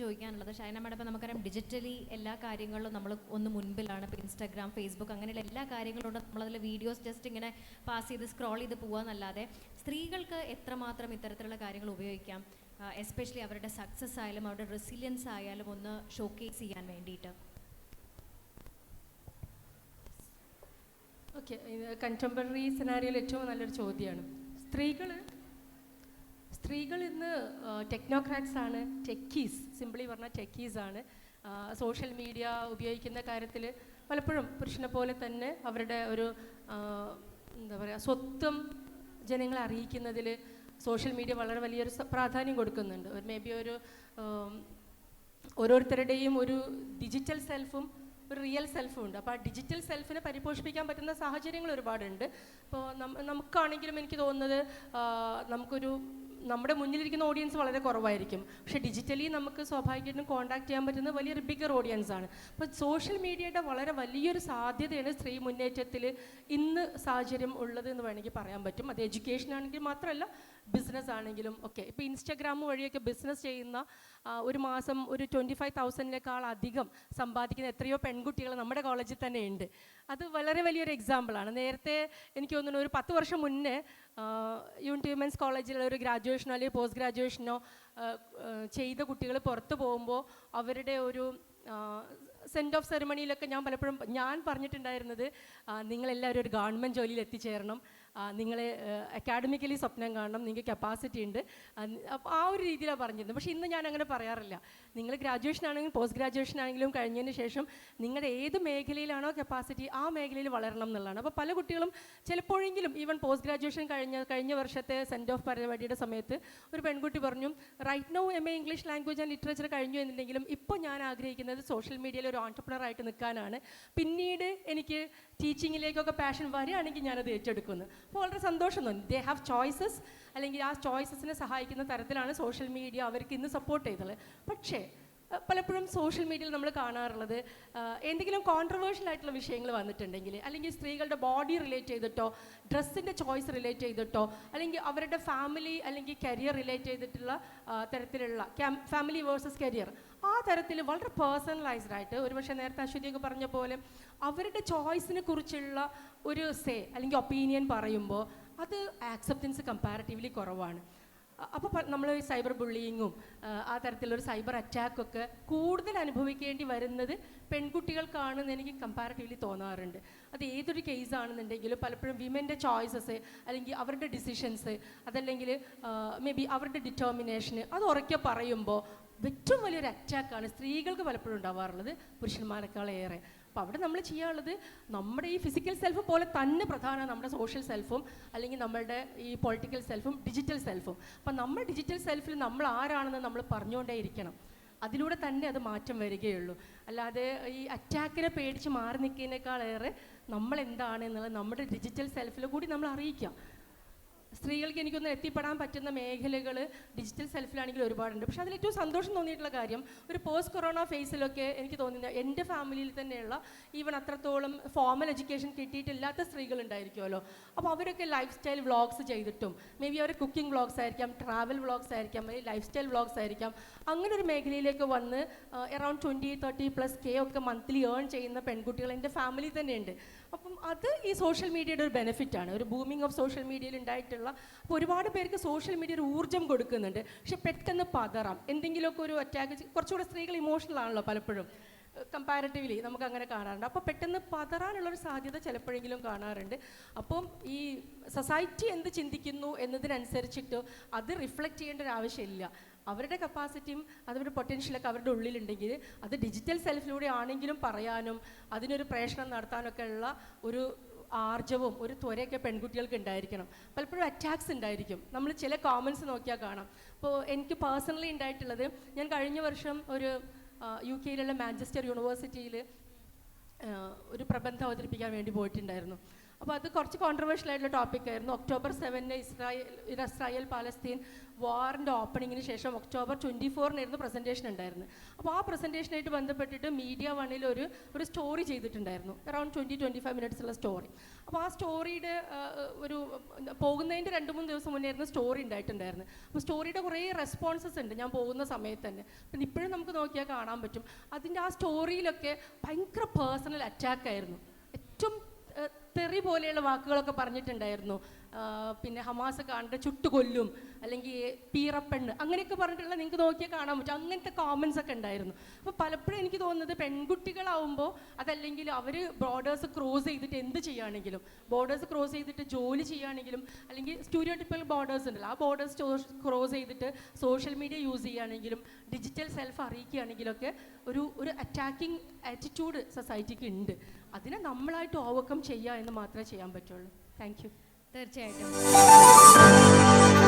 ചോദിക്കാനുള്ളത്. ഷൈന മാഡം ഇപ്പം നമുക്കറിയാം ഡിജിറ്റലി എല്ലാ കാര്യങ്ങളിലും നമ്മൾ ഒന്ന് മുൻപിലാണ്. ഇപ്പോൾ ഇൻസ്റ്റാഗ്രാം ഫേസ്ബുക്ക് അങ്ങനെയുള്ള എല്ലാ കാര്യങ്ങളും നമ്മളതിൽ വീഡിയോസ് ജസ്റ്റ് ഇങ്ങനെ പാസ് ചെയ്ത് സ്ക്രോൾ ചെയ്ത് പോകാന്നല്ലാതെ സ്ത്രീകൾക്ക് എത്രമാത്രം ഇത്തരത്തിലുള്ള കാര്യങ്ങൾ ഉപയോഗിക്കാം? എസ്പെഷ്യലി അവരുടെ സക്സസ് ആയാലും അവരുടെ റെസിലിയൻസ് ആയാലും ഒന്ന് ഷോക്കേസ് ചെയ്യാൻ വേണ്ടിയിട്ട്. ഓക്കെ കണ്ടംപററി സിനാരിയിൽ ഏറ്റവും നല്ലൊരു ചോദ്യമാണ് സ്ത്രീകൾ സ്ത്രീകൾ ഇന്ന് ടെക്നോക്രാറ്റ്സ് ആണ് ടെക്കീസ് സിമ്പിളി പറഞ്ഞാൽ ടെക്കീസ് ആണ്. സോഷ്യൽ മീഡിയ ഉപയോഗിക്കുന്ന കാര്യത്തിൽ പലപ്പോഴും പുരുഷനെ പോലെ തന്നെ അവരുടെ ഒരു എന്താ പറയുക സ്വത്വം ജനങ്ങളെ അറിയിക്കുന്നതിൽ സോഷ്യൽ മീഡിയ വളരെ വലിയൊരു പ്രാധാന്യം കൊടുക്കുന്നുണ്ട്. ഒരു മേ ബി ഒരു ഓരോരുത്തരുടെയും ഒരു ഡിജിറ്റൽ സെൽഫും ഒരു റിയൽ സെൽഫും ഉണ്ട്. അപ്പോൾ ആ ഡിജിറ്റൽ സെൽഫിനെ പരിപോഷിപ്പിക്കാൻ പറ്റുന്ന സാഹചര്യങ്ങൾ ഒരുപാടുണ്ട്. അപ്പോൾ നമുക്കാണെങ്കിലും എനിക്ക് തോന്നുന്നത് നമുക്കൊരു നമ്മുടെ മുന്നിലിരിക്കുന്ന ഓഡിയൻസ് വളരെ കുറവായിരിക്കും. പക്ഷേ ഡിജിറ്റലി നമുക്ക് സ്വാഭാവികമായിട്ടും കോൺടാക്ട് ചെയ്യാൻ പറ്റുന്ന വലിയൊരു ബിഗർ ഓഡിയൻസ് ആണ്. അപ്പോൾ സോഷ്യൽ മീഡിയയുടെ വളരെ വലിയൊരു സാധ്യതയാണ് സ്ത്രീ മുന്നേറ്റത്തിൽ ഇന്ന് സാഹചര്യം ഉള്ളത് എന്ന് വേണമെങ്കിൽ പറയാൻ പറ്റും. അത് എഡ്യൂക്കേഷൻ ആണെങ്കിൽ മാത്രമല്ല ബിസിനസ് ആണെങ്കിലും ഒക്കെ. ഇപ്പോൾ ഇൻസ്റ്റാഗ്രാം വഴിയൊക്കെ ബിസിനസ് ചെയ്യുന്ന ഒരു മാസം ഒരു ട്വന്റി ഫൈവ് തൗസൻഡിനേക്കാൾ അധികം സമ്പാദിക്കുന്ന എത്രയോ പെൺകുട്ടികൾ നമ്മുടെ കോളേജിൽ തന്നെ ഉണ്ട്. അത് വളരെ വലിയൊരു എക്സാമ്പിളാണ് നേരത്തെ എനിക്ക് തോന്നുന്നു ഒരു പത്ത് വർഷം മുന്നേ യൂണിറ്റ് വിമൻസ് കോളേജിലുള്ള ഒരു ഗ്രാജുവേഷനോ അല്ലെങ്കിൽ പോസ്റ്റ് ഗ്രാജുവേഷനോ ചെയ്ത കുട്ടികൾ പുറത്തു പോകുമ്പോൾ അവരുടെ ഒരു സെൻഡ് ഓഫ് സെറിമണിയിലൊക്കെ ഞാൻ പലപ്പോഴും ഞാൻ പറഞ്ഞിട്ടുണ്ടായിരുന്നത് നിങ്ങളെല്ലാവരും ഒരു ഗവൺമെന്റ് ജോലിയിൽ എത്തിച്ചേരണം. നിങ്ങൾ അക്കാഡമിക്കലി സ്വപ്നം കാണണം നിങ്ങൾക്ക് കപ്പാസിറ്റി ഉണ്ട്. അപ്പോൾ ആ ഒരു രീതിയിലാണ് പറഞ്ഞിരുന്നത്. പക്ഷേ ഇന്ന് ഞാൻ അങ്ങനെ പറയാറില്ല. നിങ്ങൾ ഗ്രാജുവേഷൻ ആണെങ്കിലും പോസ്റ്റ് ഗ്രാജുവേഷൻ ആണെങ്കിലും കഴിഞ്ഞതിന് ശേഷം നിങ്ങളുടെ ഏത് മേഖലയിലാണോ കപ്പാസിറ്റി ആ മേഖലയിൽ വളരണം എന്നുള്ളതാണ്. അപ്പോൾ പല കുട്ടികളും ചിലപ്പോഴെങ്കിലും ഈവൻ പോസ്റ്റ് ഗ്രാജുവേഷൻ കഴിഞ്ഞ കഴിഞ്ഞ വർഷത്തെ സെൻഡ് ഓഫ് പരിപാടിയുടെ സമയത്ത് ഒരു പെൺകുട്ടി പറഞ്ഞു right now M A English language and literature കഴിഞ്ഞു എന്നുണ്ടെങ്കിലും ഇപ്പോൾ ഞാൻ ആഗ്രഹിക്കുന്നത് സോഷ്യൽ മീഡിയയിൽ ഒരു ഓൺടർപ്രണർ ആയിട്ട് നിൽക്കാനാണ്. പിന്നീട് എനിക്ക് ടീച്ചിങ്ങിലേക്കൊക്കെ പാഷൻ വരികയാണെങ്കിൽ ഞാനത് ഏറ്റെടുക്കുന്നു. അപ്പോൾ വളരെ സന്തോഷം തോന്നി ദേ ഹാവ് ചോയ്സസ് അല്ലെങ്കിൽ ആ ചോയ്സസിനെ സഹായിക്കുന്ന തരത്തിലാണ് സോഷ്യൽ മീഡിയ അവർക്ക് ഇന്ന് സപ്പോർട്ട് ചെയ്തത്. പക്ഷേ പലപ്പോഴും സോഷ്യൽ മീഡിയയിൽ നമ്മൾ കാണാറുള്ളത് എന്തെങ്കിലും കോൺട്രവേഴ്ഷ്യൽ ആയിട്ടുള്ള വിഷയങ്ങൾ വന്നിട്ടുണ്ടെങ്കിൽ അല്ലെങ്കിൽ സ്ത്രീകളുടെ ബോഡി റിലേറ്റ് ചെയ്തിട്ടോ ഡ്രസ്സിന്റെ ചോയ്സ് റിലേറ്റ് ചെയ്തിട്ടോ അല്ലെങ്കിൽ അവരുടെ ഫാമിലി അല്ലെങ്കിൽ കരിയർ റിലേറ്റ് ചെയ്തിട്ടുള്ള തരത്തിലുള്ള ഫാമിലി വേഴ്സസ് കരിയർ ആ തരത്തിൽ വളരെ പേഴ്സണലൈസ്ഡ് ആയിട്ട് ഒരുപക്ഷെ നേരത്തെ അശ്വതിയൊക്കെ പറഞ്ഞ പോലെ അവരുടെ ചോയ്സിനെ കുറിച്ചുള്ള ഒരു സേ അല്ലെങ്കിൽ ഒപ്പീനിയൻ പറയുമ്പോൾ അത് ആക്സെപ്റ്റൻസ് കമ്പാരിറ്റീവ്ലി കുറവാണ്. അപ്പോൾ നമ്മൾ ഈ സൈബർ ബുള്ളിയിങ്ങും ആ തരത്തിലൊരു സൈബർ അറ്റാക്കൊക്കെ കൂടുതൽ അനുഭവിക്കേണ്ടി വരുന്നത് പെൺകുട്ടികൾക്കാണെന്ന് എനിക്ക് കമ്പാരിറ്റീവ്ലി തോന്നാറുണ്ട്. അത് ഏതൊരു കേസ് ആണെന്നുണ്ടെങ്കിലും പലപ്പോഴും വിമന്റെ ചോയ്സസ് അല്ലെങ്കിൽ അവരുടെ ഡിസിഷൻസ് അതല്ലെങ്കിൽ മേ ബി അവരുടെ ഡിറ്റർമിനേഷന് അത് ഉറക്കെ പറയുമ്പോൾ ഏറ്റവും വലിയൊരു അറ്റാക്കാണ് സ്ത്രീകൾക്ക് പലപ്പോഴും ഉണ്ടാവാറുള്ളത് പുരുഷന്മാരെക്കാളേറെ. അപ്പോൾ അവിടെ നമ്മൾ ചെയ്യാനുള്ളത് നമ്മുടെ ഈ ഫിസിക്കൽ സെൽഫ് പോലെ തന്നെ പ്രധാനമാണ് നമ്മുടെ സോഷ്യൽ സെൽഫും അല്ലെങ്കിൽ നമ്മളുടെ ഈ പൊളിറ്റിക്കൽ സെൽഫും ഡിജിറ്റൽ സെൽഫും അപ്പം നമ്മൾ ഡിജിറ്റൽ സെൽഫിൽ നമ്മൾ ആരാണെന്ന് നമ്മൾ പറഞ്ഞുകൊണ്ടേ ഇരിക്കണം. അതിലൂടെ തന്നെ അത് മാറ്റം വരികയുള്ളൂ. അല്ലാതെ ഈ അറ്റാക്കിനെ പേടിച്ച് മാറി നിൽക്കുന്നതിനേക്കാളേറെ നമ്മൾ എന്താണ് എന്നുള്ളത് നമ്മുടെ ഡിജിറ്റൽ സെൽഫിൽ കൂടി നമ്മൾ അറിയിക്കാം. സ്ത്രീകൾക്ക് എനിക്കൊന്ന് എത്തിപ്പെടാൻ പറ്റുന്ന മേഖലകൾ ഡിജിറ്റൽ സെൽഫിലാണെങ്കിൽ ഒരുപാടുണ്ട്. പക്ഷേ അതിൽ ഏറ്റവും സന്തോഷം തോന്നിയിട്ടുള്ള കാര്യം ഒരു പോസ്റ്റ് കൊറോണ ഫേസിലൊക്കെ എനിക്ക് തോന്നുന്ന എന്റെ ഫാമിലിയിൽ തന്നെയുള്ള ഈവൻ അത്രത്തോളം ഫോമൽ എഡ്യൂക്കേഷൻ കിട്ടിയിട്ടില്ലാത്ത സ്ത്രീകൾ ഉണ്ടായിരിക്കുമല്ലോ അപ്പോൾ അവരൊക്കെ ലൈഫ് സ്റ്റൈൽ വ്ളോഗ്സ് ചെയ്തിട്ടും മേ ബി അവർ കുക്കിംഗ് വ്ളോഗ്സ് ആയിരിക്കാം ട്രാവൽ വ്ളോഗ്സ് ആയിരിക്കാം അല്ലെങ്കിൽ ലൈഫ് സ്റ്റൈൽ വ്ളോഗ്സ് ആയിരിക്കാം. അങ്ങനെ ഒരു മേഖലയിലേക്ക് വന്ന് around twenty thirty plus K ഒക്കെ മന്ത്ലി ഏൺ ചെയ്യുന്ന പെൺകുട്ടികൾ എന്റെ ഫാമിലി തന്നെയുണ്ട്. അപ്പം അത് ഈ സോഷ്യൽ മീഡിയയുടെ ഒരു ബെനിഫിറ്റ് ആണ്. ഒരു ബൂമിംഗ് ഓഫ് സോഷ്യൽ മീഡിയയിൽ ഉണ്ടായിട്ടുള്ള അപ്പോൾ ഒരുപാട് പേർക്ക് സോഷ്യൽ മീഡിയ ഒരു ഊർജം കൊടുക്കുന്നുണ്ട്. പക്ഷെ പെട്ടെന്ന് പതറാം എന്തെങ്കിലുമൊക്കെ ഒരു അറ്റാക്ക് കുറച്ചുകൂടെ സ്ത്രീകൾ ഇമോഷണൽ ആണല്ലോ പലപ്പോഴും. കമ്പാരിറ്റീവ്ലി നമുക്ക് അങ്ങനെ കാണാറുണ്ട്. അപ്പോൾ പെട്ടെന്ന് പതറാനുള്ളൊരു സാധ്യത ചിലപ്പോഴെങ്കിലും കാണാറുണ്ട്. അപ്പം ഈ സൊസൈറ്റി എന്ത് ചിന്തിക്കുന്നു എന്നതിനനുസരിച്ചിട്ട് അത് റിഫ്ലക്റ്റ് ചെയ്യേണ്ട ഒരു ആവശ്യമില്ല. അവരുടെ കപ്പാസിറ്റിയും അവരുടെ പൊട്ടൻഷ്യലൊക്കെ അവരുടെ ഉള്ളിലുണ്ടെങ്കിൽ അത് ഡിജിറ്റൽ സെൽഫിലൂടെ ആണെങ്കിലും പറയാനും അതിനൊരു പ്രേഷണം നടത്താനൊക്കെ ഉള്ള ഒരു ആർജവും ഒരു ത്വരയൊക്കെ പെൺകുട്ടികൾക്ക് ഉണ്ടായിരിക്കണം. പലപ്പോഴും അറ്റാക്സ് ഉണ്ടായിരിക്കും. നമ്മൾ ചില കോമൻസ് നോക്കിയാൽ കാണാം. അപ്പോൾ എനിക്ക് പേഴ്സണലി ഉണ്ടായിട്ടുള്ളത് ഞാൻ കഴിഞ്ഞ വർഷം ഒരു യു കെയിലുള്ള മാഞ്ചസ്റ്റർ യൂണിവേഴ്സിറ്റിയിൽ ഒരു പ്രബന്ധം അവതരിപ്പിക്കാൻ വേണ്ടി പോയിട്ടുണ്ടായിരുന്നു. അപ്പോൾ അത് കുറച്ച് കോൺട്രവേഴ്ഷ്യൽ ആയിട്ടുള്ള ടോപ്പിക് ആയിരുന്നു. ഒക്ടോബർ സെവനിന് ഇസ്രായേൽ ഇസ്രായേൽ പാലസ്തീൻ വാറിന്റെ ഓപ്പണിങ്ങിന് ശേഷം ഒക്ടോബർ ട്വന്റി ഫോറിനായിരുന്നു പ്രസന്റേഷൻ ഉണ്ടായിരുന്നത്. അപ്പോൾ ആ പ്രസന്റേഷനായിട്ട് ബന്ധപ്പെട്ടിട്ട് മീഡിയ വണ്ണിൽ ഒരു ഒരു സ്റ്റോറി ചെയ്തിട്ടുണ്ടായിരുന്നു. Around twenty twenty five minutes ഉള്ള സ്റ്റോറി അപ്പോൾ ആ സ്റ്റോറിയുടെ ഒരു പോകുന്നതിന്റെ രണ്ട് മൂന്ന് ദിവസം മുന്നേ ആയിരുന്നു സ്റ്റോറി ഉണ്ടായിട്ടുണ്ടായിരുന്നു അപ്പോൾ സ്റ്റോറിയുടെ കുറേ റെസ്പോൺസസ് ഉണ്ട്. ഞാൻ പോകുന്ന സമയത്ത് തന്നെ. പിന്നെ ഇപ്പോഴും നമുക്ക് നോക്കിയാൽ കാണാൻ പറ്റും. അതിന്റെ ആ സ്റ്റോറിയിലൊക്കെ ഭയങ്കര പേഴ്സണൽ അറ്റാക്കായിരുന്നു ഏറ്റവും തെറി പോലെയുള്ള വാക്കുകളൊക്കെ പറഞ്ഞിട്ടുണ്ടായിരുന്നു. പിന്നെ ഹമാസ് കാണേണ്ട ചുട്ടുകൊല്ലും അല്ലെങ്കിൽ പീറപ്പെണ്ണ് അങ്ങനെയൊക്കെ പറഞ്ഞിട്ടുള്ള നിങ്ങൾക്ക് നോക്കിയാൽ കാണാൻ പറ്റും. അങ്ങനത്തെ കോമൻസ് ഒക്കെ ഉണ്ടായിരുന്നു. അപ്പോൾ പലപ്പോഴും എനിക്ക് തോന്നുന്നത് പെൺകുട്ടികളാവുമ്പോൾ അതല്ലെങ്കിൽ അവർ ബോർഡേഴ്സ് ക്രോസ് ചെയ്തിട്ട് എന്ത് ചെയ്യുകയാണെങ്കിലും ബോർഡേഴ്സ് ക്രോസ് ചെയ്തിട്ട് ജോലി ചെയ്യുകയാണെങ്കിലും അല്ലെങ്കിൽ സ്റ്റുഡിയോ ടിപ്പിൽ ബോർഡേഴ്സ് ഉണ്ടല്ലോ ആ ബോർഡേഴ്സ് ക്രോസ് ചെയ്തിട്ട് സോഷ്യൽ മീഡിയ യൂസ് ചെയ്യുകയാണെങ്കിലും ഡിജിറ്റൽ സെൽഫ് അറിയിക്കുകയാണെങ്കിലൊക്കെ ഒരു ഒരു അറ്റാക്കിംഗ് ആറ്റിറ്റ്യൂഡ് സൊസൈറ്റിക്ക് ഉണ്ട്. അതിനെ നമ്മളായിട്ട് ഓവർകം ചെയ്യുക എന്ന് മാത്രമേ ചെയ്യാൻ പറ്റുള്ളൂ. താങ്ക് യു തീർച്ചയായിട്ടും.